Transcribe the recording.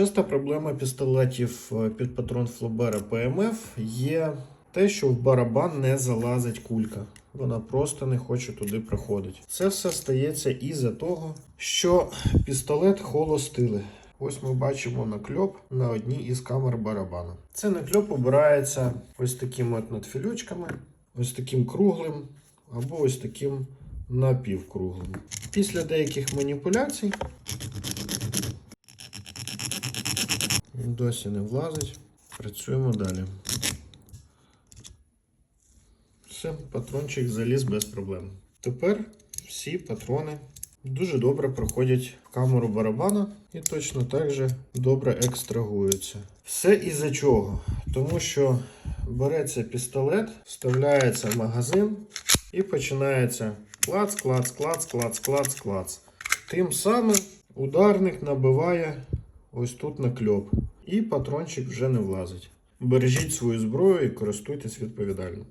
Часта проблема пістолетів е, під патрон Флобера ПМФ є те, що в барабан не залазить кулька. Вона просто не хоче туди проходити. Це все стається із-за того, що пістолет холостили. Ось ми бачимо накльоп на одній із камер барабану. Це накльоп обирається ось такими от надфілючками, ось таким круглим або ось таким напівкруглим. Після деяких маніпуляцій досі не влазить. Працюємо далі. Все, патрончик заліз без проблем. Тепер всі патрони дуже добре проходять в камеру барабана і точно так же добре екстрагуються. Все із-за чого? Тому що береться пістолет, вставляється в магазин і починається клац, клац, клац, клац, клац, клац. Тим самим ударник набиває ось тут на кльоп. І патрончик вже не влазить. Бережіть свою зброю і користуйтесь відповідально.